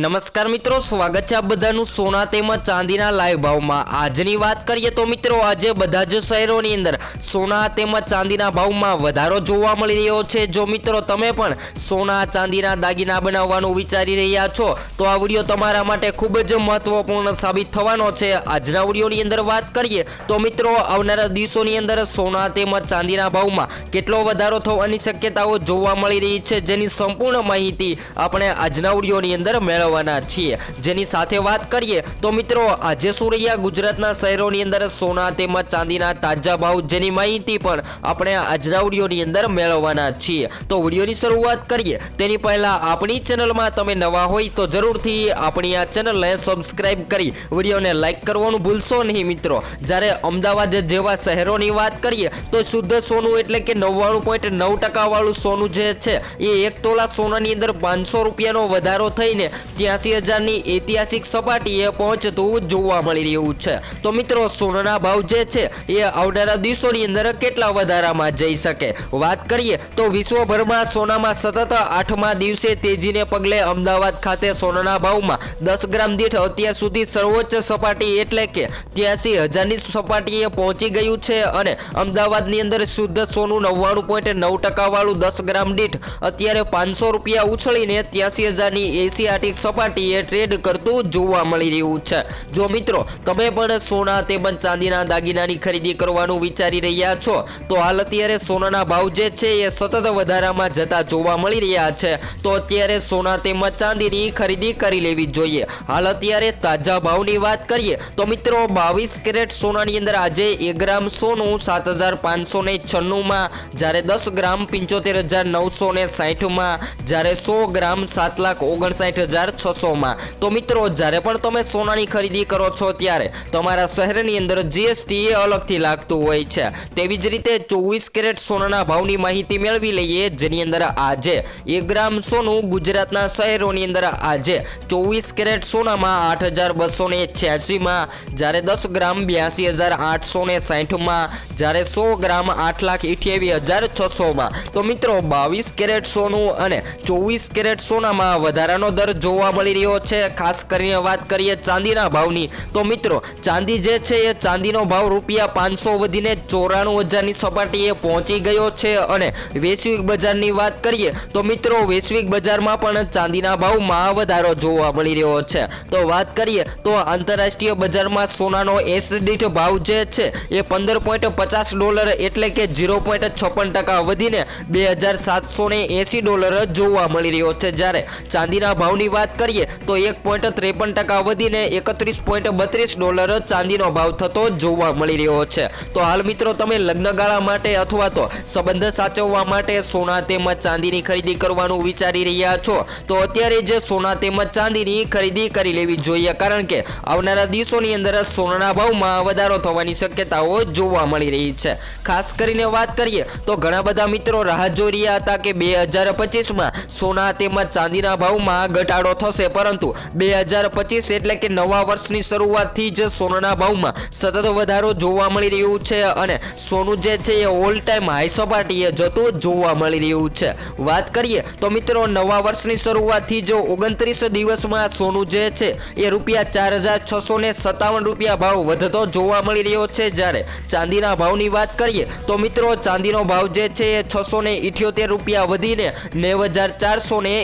નમસ્કાર મિત્રો, સ્વાગત છે આ બધાનું સોના તેમજ ચાંદીના લાઈવ ભાવમાં. આજની વાત કરીએ તો મિત્રો, આજે બધા જ શહેરોની અંદર સોના તેમજ ચાંદીના ભાવમાં વધારો જોવા મળી રહ્યો છે. જો મિત્રો, તમે પણ સોના, ચાંદીના દાગીના બનાવવાનું વિચારી રહ્યા છો, તો આ વીડિયો તમારા માટે ખૂબ જ મહત્વપૂર્ણ સાબિત થવાનો છે. આજના વિડીયોની અંદર વાત કરીએ તો મિત્રો, આવનારા દિવસોની અંદર સોના તેમજ ચાંદીના ભાવમાં કેટલો વધારો થવાની શક્યતાઓ જોવા મળી રહી છે, જેની સંપૂર્ણ માહિતી આપણે આજના વિડીયોની અંદર મેળવવાના છીએ. જેની સાથે વાત કરીએ તો મિત્રો, આજે શું ગુજરાતના શહેરોની અંદર સોના તેમજ ચાંદીના તાજા ભાવ જેની માહિતી પણ આપણે આજના વિડીયોની અંદર મેળવવાના છીએ. તો વિડીયોની શરૂઆત કરીએ. તેની પહેલાં આપણી ચેનલમાં તમે નવા હોય તો જરૂરથી આપણી આ ચેનલને સબસ્ક્રાઈબ કરી વિડીયોને લાઈક કરવાનું ભૂલશો નહીં મિત્રો. જ્યારે અમદાવાદ જેવા શહેરોની વાત કરીએ તો શુદ્ધ સોનું એટલે કે નવ્વાણું પોઈન્ટ નવ ટકા વાળું સોનું જે છે, એ એક તોલા સોનાની અંદર પાંચસો રૂપિયાનો વધારો થઈને ત્યાસી હજારની ઐતિહાસિક સપાટીએ પહોંચતું જોવા મળી રહ્યું છે. તો મિત્રો, સોનાના ભાવ જે છે, એ આવનારા દિવસોની અંદર કેટલા વધારામાં જઈ શકે? વાત કરીએ તો વિશ્વભરમાં સોનામાં સતત આઠમા દિવસે તેજીને પગલે અમદાવાદ ખાતે સોનાના ભાવમાં દસ ગ્રામ દીઠ અત્યાર સુધી સર્વોચ્ચ સપાટી એટલે કે ત્યાસી હજારની સપાટીએ પહોંચી ગયું છે અને અમદાવાદની અંદર શુદ્ધ સોનું નવ્વાણું પોઈન્ટ નવ ટકાવાળું દસ ગ્રામ દીઠ અત્યારે પાંચસો રૂપિયા ઉછળીને ત્યાસી હજારની એસી એશિયાટિક સપાટીએ ટ્રેડ કરતું જોવા મળી રહ્યું છે. જો મિત્રો, તમે પણ સોના તેમજ ચાંદીના દાગીનાની ખરીદી કરવાનું વિચારી રહ્યા છો, તો હાલ અત્યારે સોનાના ભાવ જે છે એ સતત વધારામાં જતા જોવા મળી રહ્યા છે. તો અત્યારે સોના તેમજ ચાંદીની ખરીદી કરી લેવી જોઈએ. હાલ અત્યારે તાજા ભાવની વાત કરીએ, તો મિત્રો, બાવીસ કેરેટ સોનાની અંદર આજે એક ગ્રામ સોનું સાત હજાર પાંચસો ને છન્નુંમાં, જ્યારે દસ ગ્રામ પંચોતેર હજાર નવસો ને સાહીઠમાં જ્યારે સો ગ્રામ સાત લાખ ઓગણસાઠ હજાર છસોમાં તો મિત્રો, જ્યારે પણ તમે સોનાની ખરીદી કરો છો ત્યારે તમારા શહેરની અંદર જીએસટી એ અલગથી લાગતું હોય છે. તેવી જ રીતે ચોવીસ કેરેટ સોનાના ભાવની માહિતી મેળવી લઈએ, જેની અંદર આજે એક ગ્રામ સોનું ગુજરાતના શહેરોની અંદર આજે ચોવીસ કેરેટ સોનામાં આઠ હજાર બસો ને છ્યાસીમાં, જ્યારે દસ ગ્રામ બ્યાસી હજાર આઠસો ને સાહીઠમાં જ્યારે સો ગ્રામ આઠ લાખ અઠ્યાવીસ હજાર છસોમાં. તો મિત્રો, બાવીસ કેરેટ સોનું અને ચોવીસ કેરેટ સોનામાં વધારાનો દર જોવા મળી રહ્યો છે. ખાસ કરીને વાત કરીએ ચાંદીના ભાવની, તો મિત્રો, ચાંદી જે છે એ ચાંદીનો ભાવ રૂપિયા પાંચસો વધીને ચોરાણું હજારની સપાટીએ પહોંચી ગયો છે. અને વૈશ્વિક બજારની વાત કરીએ, તો મિત્રો, વૈશ્વિક બજારમાં પણ ચાંદીના ભાવમાં વધારો જોવા મળી રહ્યો છે. તો વાત કરીએ, તો આંતરરાષ્ટ્રીય બજારમાં સોનાનો એસ ભાવ જે છે એ પંદર પોઈન્ટ પચાસ ડોલર એટલે કે ઝીરો પોઈન્ટ છપ્પન ટકા વધીને બે હજાર સાતસો ને એંસી ડોલર જોવા મળી રહ્યો છે. જ્યારે ચાંદીના ભાવની વાત કરીએ, તો એક પોઈન્ટ ત્રેપન ટકા વધીને એકત્રીસ પોઈન્ટ બત્રીસ ડોલર ચાંદીનો ભાવ થતો જોવા મળી રહ્યો છે. તો હાલ મિત્રો તમે લગ્નગાળા માટે અથવા તો સંબંધ સાચવવા માટે સોના તેમજ ચાંદીની ખરીદી કરવાનું વિચારી રહ્યા છો, તો અત્યારે જ સોના તેમજ ચાંદીની ખરીદી કરી લેવી જોઈએ, કારણ કે આવનારા દિવસોની અંદર સોનાના ભાવમાં વધારો થવાની શક્યતાઓ જોવા મળી રહી છે. ખાસ કરીને વાત કરીએ, તો ઘણા બધા મિત્રો રાહ જોઈ રહ્યા હતા કે બે હજાર પચીસમાં સોના તેમજ ચાંદીના ભાવમાં ઘટાડો થશે. પરંતુ બે હજાર પચીસ એટલે કે નવા વર્ષની શરૂઆતથી જ સોનાના ભાવમાં સતત વધારો જોવા મળી રહ્યું છે અને સોનું જે છે એ ઓલ ટાઈમ હાઈ સપાટીએ જતું જોવા મળી રહ્યું છે. વાત કરીએ તો મિત્રો નવા વર્ષની શરૂઆતથી જો ઓગણત્રીસ દિવસમાં સોનું જે છે એ રૂપિયા ચાર હજાર છસો ને સત્તાવન રૂપિયા ભાવ વધતો જોવા મળી રહ્યો છે. જ્યારે ચાંદીના ભાવની વાત કરીએ તો મિત્રો ચાંદીનો ભાવ જે છે એ છસો ને ઇઠ્યોતેર રૂપિયા વધીને નેવ હજાર ચારસો ને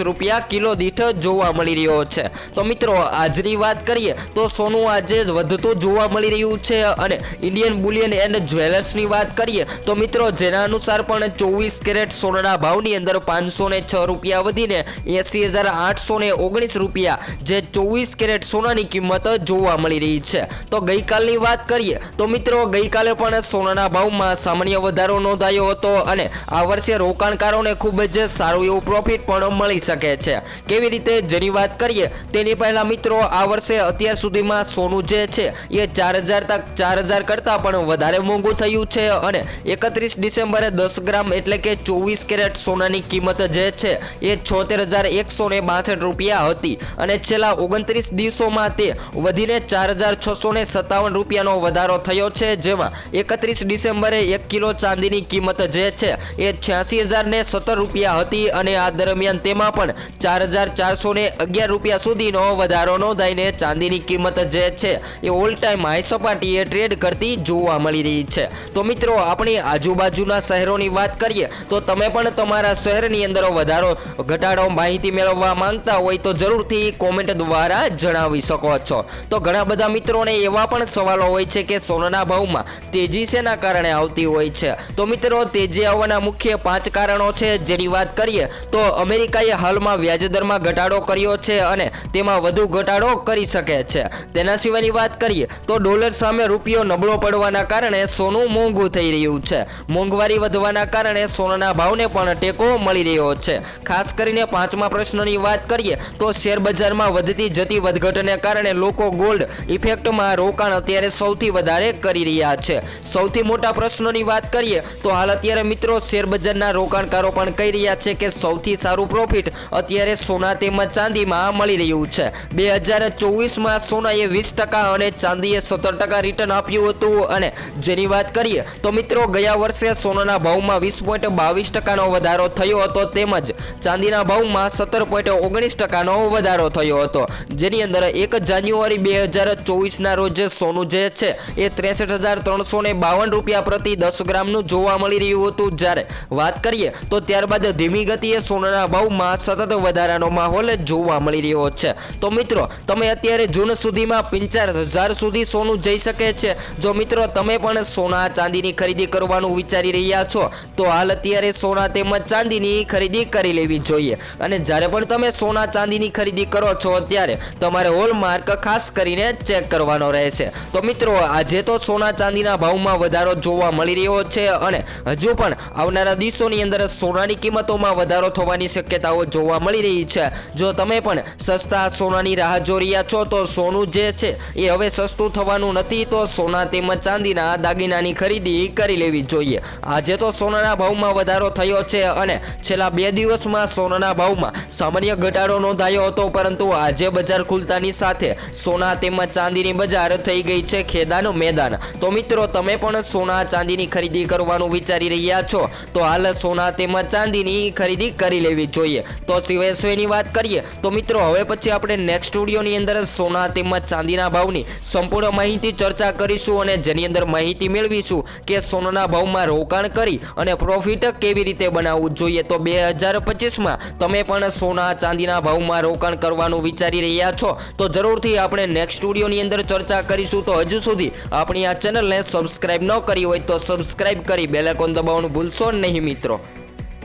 રૂપિયા કિલો દીઠ જોવા મળી રહ્યો છે. તો મિત્રો, આજની વાત કરીએ, તો સોનું આજે વધતું જોવા મળી રહ્યું છે અને ઇન્ડિયન બુલિયન એન્ડ જ્વેલર્સની વાત કરીએ, તો મિત્રો, જેના અનુસાર પણ ચોવીસ કેરેટ સોનાના ભાવની અંદર પાંચસો ને છ રૂપિયા વધીને એસી હજાર આઠસો ને ઓગણીસ રૂપિયા, જે ચોવીસ કેરેટ સોનાની કિંમત જોવા મળી રહી છે. તો ગઈકાલની વાત કરીએ, તો મિત્રો, ગઈકાલે પણ સોનાના ભાવમાં સામાન્ય વધારો નોંધાયો હતો અને આ વર્ષે રોકાણકારોને ખૂબ જ સારું એવું પ્રોફિટ પણ મળી શકે છે. કેવી રીતે જેની વાત કરીએ, તેની પહેલા મિત્રો આ વર્ષે અત્યાર સુધીમાં સોનું જે છે, એ ચાર હજાર તક, ચાર હજાર કરતાં પણ વધારે મોંઘું થયું છે અને એકત્રીસ ડિસેમ્બરે દસ ગ્રામ એટલે કે ચોવીસ કેરેટ સોનાની કિંમત જે છે, એ છોતેર હજાર એકસો ને બાસઠ રૂપિયા હતી અને છેલ્લા ઓગણત્રીસ દિવસોમાં તે વધીને ચાર હજાર છસો ને સત્તાવન રૂપિયાનો વધારો થયો છે, જેમાં એકત્રીસ ડિસેમ્બરે એક કિલો ચાંદીની કિંમત જે છે, એ છ્યાસી હજાર સત્તર રૂપિયા હતી અને આ દરમિયાન તેમાં પણ ચાર હજાર ચારસો ને અગિયાર રૂપિયા સુધીનો વધારો નોંધાઈને ચાંદીની કિંમત જે છે એ ઓલ ટાઈમ હાઈ સપાટીએ ટ્રેડ કરતી જોવા મળી રહી છે. તો મિત્રો, આપણી આજુબાજુના શહેરોની વાત કરીએ, તો તમે પણ તમારા શહેરની અંદર વધારો ઘટાડો માહિતી મેળવવા માંગતા હોય તો જરૂરથી કોમેન્ટ દ્વારા જણાવી શકો છો. તો ઘણા બધા મિત્રોને એવા પણ સવાલો હોય છે કે સોનાના ભાવમાં તેજી શેના કારણે આવતી હોય છે? તો મિત્રો, તેજી આવવાના મુખ્ય પાંચ કારણો છે. જેની વાત કરીએ, તો અમેરિકાએ હાલમાં વ્યાજદરમાં ઘટાડો કર્યો છે અને તેમાં વધુ ઘટાડો કરી શકે છે. તેના સિવાયની વાત કરીએ તો ડોલર સામે રૂપિયો નબળો પડવાના કારણે સોનું મોંઘું થઈ રહ્યું છે. મોંઘવારી વધવાના કારણે સોનાના ભાવને પણ ટેકો મળી રહ્યો છે. ખાસ કરીને પાંચમા પ્રશ્નની વાત કરીએ તો શેરબજારમાં વધતી જતી વધઘટને કારણે લોકો ગોલ્ડ ઇફેક્ટમાં રોકાણ અત્યારે સૌથી વધારે કરી રહ્યા છે. સૌથી મોટા પ્રશ્નોની વાત કરીએ તો હાલ અત્યારે મિત્રો શેરબજારના રોકાણકારો પણ કહી રહ્યા છે કે સૌથી સારું પ્રોફિટ અત્યારે સોના તેમજ ચાંદીમાં મળી રહ્યું છે. બે હજાર ચોવીસમાં સોનાએ વીસ ટકા અને ચાંદીએ સત્તર ટકા રિટર્ન આપ્યું હતું. અને જેની વાત કરીએ, તો મિત્રો ગયા વર્ષે સોનાના ભાવમાં વીસ પોઈન્ટ બાવીસ ટકાનો વધારો થયો હતો. તેમજ ચાંદીના ભાવમાં સત્તર પોઈન્ટ ઓગણીસ ટકાનો વધારો થયો હતો. જેની અંદર એક જાન્યુઆરી બે હજાર ચોવીસના રોજ સોનું જે છે, એ ત્રેસઠ હજાર ત્રણસો ને બાવન રૂપિયા પ્રતિ દસ ગ્રામનું જોવા મળી રહ્યું હતું. જ્યારે વાત કરીએ, તો ત્યારબાદ ધીમી ગતિએ સોનાના ભાવમાં સતત વધારાનો માહોલ જોવા મળી રહ્યો છે. તો મિત્રો, તમે અત્યારે જૂન સુધીમાં પંચાર હજાર સુધી સોનું જઈ શકે છે. જો મિત્રો, તમે પણ સોના ચાંદીની ખરીદી કરવાનું વિચારી રહ્યા છો, તો હાલ અત્યારે સોના તેમજ ચાંદીની ખરીદી કરી લેવી જોઈએ. અને જ્યારે પણ તમે સોના ચાંદીની ખરીદી કરો છો, ત્યારે તમારે હોલમાર્ક ખાસ કરીને ચેક કરવાનો રહેશે. તો મિત્રો, આજે તો સોના ચાંદીના ભાવમાં વધારો જોવા મળી રહ્યો છે અને હજુ પણ આવનારા દિવસોની અંદર સોનાની કિંમતોમાં વધારો થવાની શક્યતાઓ જોવા મળી રહી છે. જો તમે પણ સસ્તા સોનાની રાહ જોઈ રહ્યા છો, તો સોનું જે છે, એ હવે સસ્તું થવાનું નથી, તો સોના તેમજ ચાંદીના દાગીનાની ખરીદી કરી લેવી જોઈએ. આજે તો સોનાના ભાવમાં વધારો થયો છે અને છેલ્લા બે દિવસમાં સોનાના ભાવમાં સામાન્ય ઘટાડો નોંધાયો હતો, પરંતુ આજે બજાર ખુલતાની સાથે સોના તેમજ ચાંદીની બજાર થઈ ગઈ છે ખેદાનું મેદાન. તો મિત્રો, તમે પણ સોના ચાંદીની ખરીદી કરવાનું વિચારી રહ્યા છો, તો હાલ સોના તેમજ ચાંદીની ખરીદી કરી લેવી જોઈએ. તો સિવાય વાત કરીએ. તો મિત્રો, હવે પછી આપણે નેક્સ્ટ સ્ટુડિયોની અંદર સોના તેમજ ચાંદીના ભાવની સંપૂર્ણ માહિતી ચર્ચા કરીશું અને જેની અંદર માહિતી મેળવીશું કે સોનાના ભાવમાં રોકાણ કરી અને પ્રોફિટ કેવી રીતે બનાવવું જોઈએ. તો બે હજાર પચીસમાં તમે પણ સોના, ચાંદીના ભાવમાં રોકાણ કરવાનું વિચારી રહ્યા છો. તો જરૂરથી આપણે નેક્સ્ટ સ્ટુડિયોની અંદર ચર્ચા કરીશું. તો હજુ સુધી આપણી આ ચેનલને સબસ્ક્રાઇબ ન કરી હોય તો સબસ્ક્રાઇબ કરી બેલેકોન દબાવવાનું ભૂલશો નહીં મિત્રો.